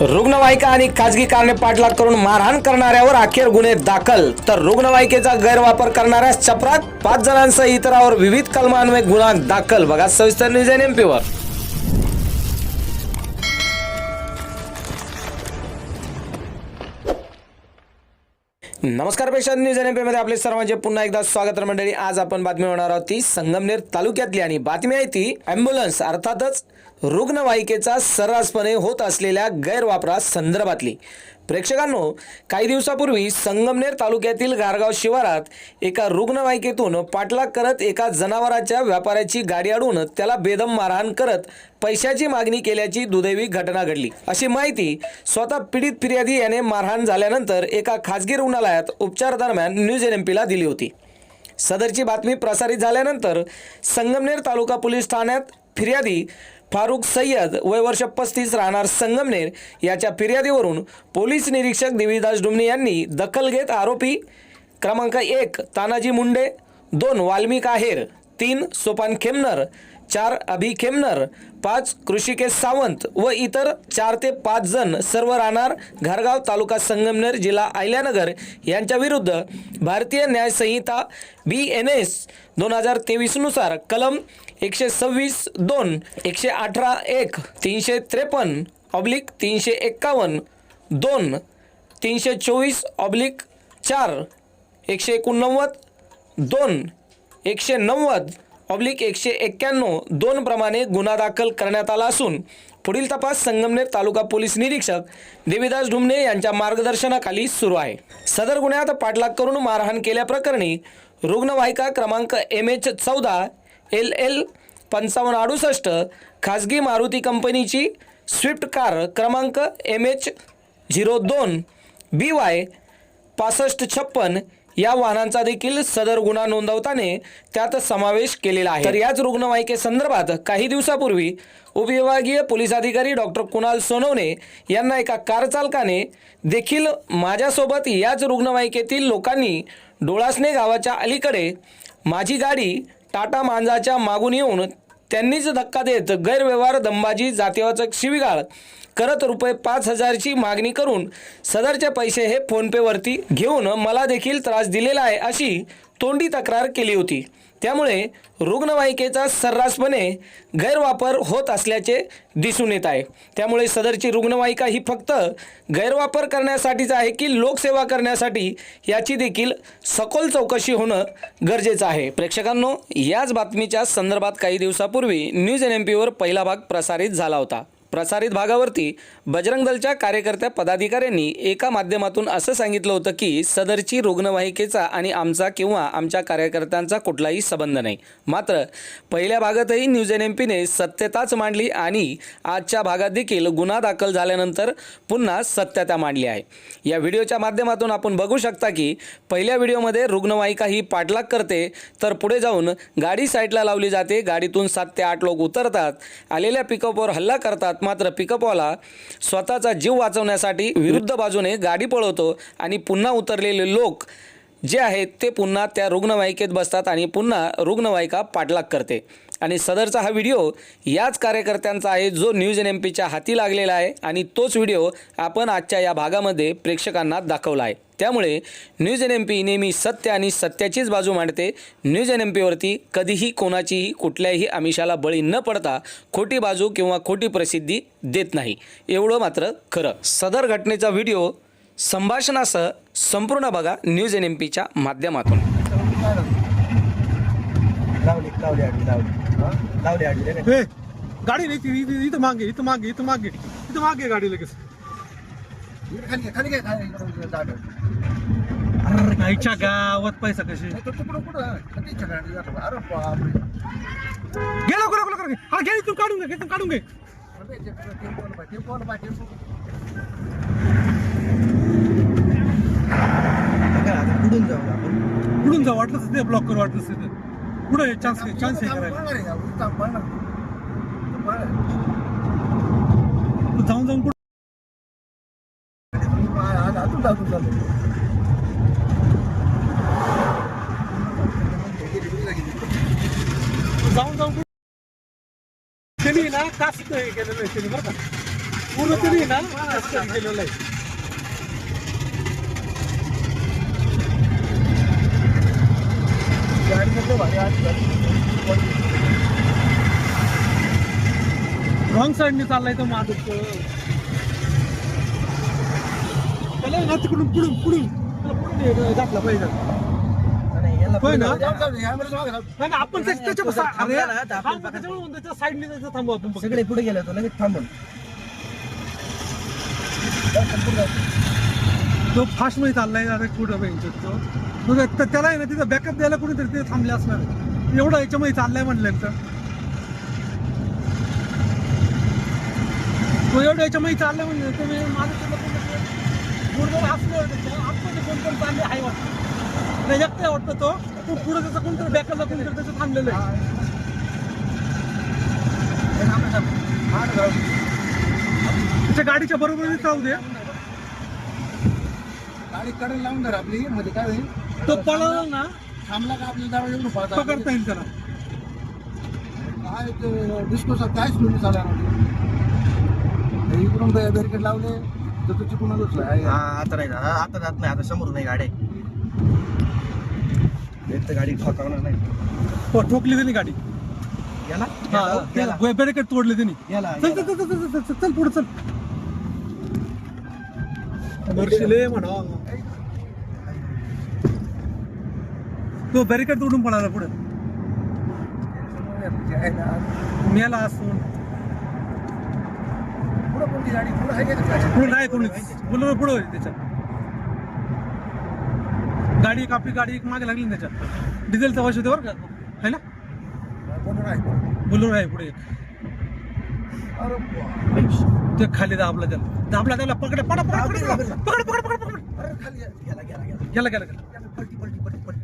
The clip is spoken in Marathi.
रुग्णवाहिका आणि खाजगी कारणे पाठलाग करून मारहाण करणाऱ्यावर अखेर गुन्हे दाखल. तर रुग्णवाहिकेचा गैरवापर करणाऱ्या चपरात पाच जणांसह इतरावर विविध कलमान्वये गुन्हा दाखल. बघा सविस्तर न्यूज एन एम वर नमस्कार पेशा न्यूज एनमध्ये आपले सर्वांचे पुन्हा एकदा स्वागत मंडळी आज आपण बातमी होणार आहोत ती संगमनेर तालुक्यातली आणि बातमी आहे ती अँब्युलन्स अर्थातच रुग्णवाहिकेचा सर्रासपणे होत असलेल्या गैरवापरा संदर्भातली प्रेक्षकांनो काही दिवसापूर्वी संगमनेर तालुक्यातील गारगाव शिवारात एका रुग्णवाहिकेतून पाठलाग करत एका जनावराच्या व्यापाऱ्याची गाडी अडून त्याला बेदम मारहाण करत पैशाची मागणी केल्याची दुदैवी घटना घडली. अशी माहिती स्वतः पीडित फिर्यादी याने मारहाण झाल्यानंतर एका खासगी रुग्णालयात उपचार दरम्यान न्यूज एन एम पीला दिली होती. सदरची बातमी प्रसारित झाल्यानंतर संगमनेर तालुका पोलीस ठाण्यात फिर्यादी फारुख सय्यद वय वर्ष पस्तीस राहणार संगमनेर याच्या फिर्यादीवरून पोलीस निरीक्षक देवीदास डुमणे यांनी दखल घेत आरोपी क्रमांक एक तानाजी मुंडे दोन वाल्मिक आहेर. तीन सोपान खेमनर चार अभि खेमनर पाच कृषिकेश सावंत व इतर चार ते पाच जण सर्व राहणार घरगाव तालुका संगमनेर जिल्हा आयल्यानगर यांच्या विरुद्ध भारतीय न्यायसंहिता बी एन एस दोन हजार तेवीसनुसार कलम एकशे सव्वीस दोन एकशे अठरा एक तीनशे त्रेपन्न ऑब्लिक तीनशे एक्कावन्न दोन तीनशे चोवीस ऑब्लिक चार एकशे एकोणनव्वद दोन एकशे नव्वद ऑब्लिक एकशे एक्क्याण्णव दोन प्रमाणे गुन्हा दाखल करण्यात आला असून पुढील तपास संगमनेर तालुका पोलीस निरीक्षक देवीदास ढुमणे यांच्या मार्गदर्शनाखाली सुरू आहे. सदर गुन्ह्यात पाठलाग करून मारहाण केल्याप्रकरणी रुग्णवाहिका क्रमांक एम एच चौदा एल एल पंचावन्न अडुसष्ट खाजगी मारुती कंपनीची स्विफ्ट कार क्रमांक एम एच झिरो दोन बी वाय पासष्ट छप्पन या वाहनांचा देखील सदर गुन्हा नोंदवताने त्यात समावेश केलेला आहे. तर याच रुग्णवाहिकेसंदर्भात काही दिवसापूर्वी उपविभागीय पोलीस अधिकारी डॉक्टर कुणाल सोनवणे यांना एका कार चालकाने देखील माझ्यासोबत याच रुग्णवाहिकेतील लोकांनी डोळासने गावाच्या अलीकडे माझी गाडी टाटा मांजाच्या मागून येऊन त्यांनीच धक्का देत गैरव्यवहार दंबाजी जातीवाचक शिवीगाळ करत रुपये पाच हजारची मागणी करून सदरचे पैसे हे फोनपेवरती घेऊन मला देखील त्रास दिलेला आहे अशी तोंडी तक्रार केली होती. त्यामुळे रुग्णवाहिकेचा सर्रासपणे गैरवापर होत असल्याचे दिसून येत आहे. त्यामुळे सदरची रुग्णवाहिका ही फक्त गैरवापर करण्यासाठीच आहे की लोकसेवा करण्यासाठी याची देखील सखोल चौकशी होणं गरजेचं आहे. प्रेक्षकांनो याच बातमीच्या संदर्भात काही दिवसापूर्वी न्यूज एन एम पीवर पहिला भाग प्रसारित झाला होता. प्रसारित भागावरती बजरंग दलच्या कार्यकर्त्या पदाधिकाऱ्यांनी एका माध्यमातून असं सांगितलं होतं की सदरची रुग्णवाहिकेचा आणि आमचा किंवा आमच्या कार्यकर्त्यांचा कुठलाही संबंध नाही. मात्र पहिल्या भागातही न्यूज एन एम पीने सत्यताच मांडली आणि आजच्या भागात देखील गुन्हा दाखल झाल्यानंतर पुन्हा सत्यता मांडली आहे. या व्हिडिओच्या माध्यमातून आपण बघू शकता की पहिल्या व्हिडिओमध्ये रुग्णवाहिका ही पाठलाग करते तर पुढे जाऊन गाडी साईडला लावली जाते गाडीतून सात ते आठ लोक उतरतात आलेल्या पिकअपवर हल्ला करतात मात्र पिकअपवाला स्वतःचा जीव वाचवण्यासाठी विरुद्ध बाजूने गाडी पळवतो आणि पुन्हा उतरलेले लोक जे आहेत ते पुन्हा त्या रुग्णवाहिकेत बसतात आणि पुन्हा रुग्णवाहिका पाठलाग करते. आणि सदरचा हा व्हिडिओ याच कार्यकर्त्यांचा आहे जो न्यूज एन एम पीच्या हाती लागलेला आहे आणि तोच व्हिडिओ आपण आजच्या या भागामध्ये प्रेक्षकांना दाखवला आहे. त्यामुळे न्यूज एन एम पी नेहमी सत्य आणि सत्याचीच बाजू मांडते. न्यूज एन एम पीवरती कधीही कोणाचीही कुठल्याही आमिषाला बळी न पडता खोटी बाजू किंवा खोटी प्रसिद्धी देत नाही. एवढं मात्र खरं. सदर घटनेचा व्हिडिओ संभाषणासह संपूर्ण बघा न्यूज एन एम पीच्या माध्यमातून ए, गाडी नाही ती इथं इथं मागे इथं मागे इथं मागे इथं मागे गाडी लगेच. अरे आईच्या गावात पैसा कसे तो कुठं? अरे. गेला लवकर लवकर लवकर घे. हा घे इथून काढून घे इथून काढून घे जा वाटलंच ते ब्लॉक करू वाटलंच ते कुठं चान्स चान्स हे करायला तू जाऊन जाऊन कुठं जाऊन जाऊन त्यांनी ना कास्ट केलेलं आहे त्यांनी बरं का पूर्ण त्यांनी ना कास्ट केलेलं आहे रॉंग साईडने चाललाय तर माझं त्याला तिकडून पुढून पुढून. आपण साईडने थांबू आपण सगळे पुढे गेलो होतो लगेच थांबून. तो फास्टमध्ये चाललाय अरे कुठं पाहिजे तो मग त्या- त्याला आहे ना तिथं बॅकअप द्यायला कोणीतरी ते थांबले असणार. एवढा याच्यामध्ये चाललाय म्हणलं तर. तो एवढं याच्यामध्ये चाललाय म्हणलं तर मी माझं गुडघर त्याच्या आतमध्ये कोणतरी चालले आहे वाटतं. नाही एकटं वाटतं तो. तो पुढे त्याचा कोणतरी बॅकअपला कोणतरी त्याचं थांबलेलं आहे. त्याच्या गाडीच्या बरोबरीने राहू दे. गाडी कडे लावून धर आपली मध्ये काय होईल? तो पळाला ना. थांबला का आपल्याला जावं एवढं पाहता? पकडता येईल त्याला. काय डिस्कोचा काय स्लो झाला. इकडून बॅरिकेड लावले तर दुसरा हा आता नाही जात आता जात नाही. आता समोर नाही गाडी. एक तर गाडी ठोकावणार नाही. हो ठोकली त्यांनी गाडी. याला? हा बॅरिकेड तोडले त्यांनी. याला चल चल चल चल चल चल चल पुढे चल. वर्षिले म्हणा. तो बॅरिकेड तोडून पळाला पुढे. मेला असून. पुढं गाडी? पुढे होईल त्याच्यात. गाडी एक आपली गाडी एक मागे लागली ना त्याच्यात. डिझेलचा वाश होते बरं का? है ना? बोलवर आहे. आहे पुढे ते खाली दाबला त्याला. दाबला त्याला. पकड पडा पकड पकड पकड पकड पकड. गेला गेला गेला गेला पलटी पलटी पलटी पलटी.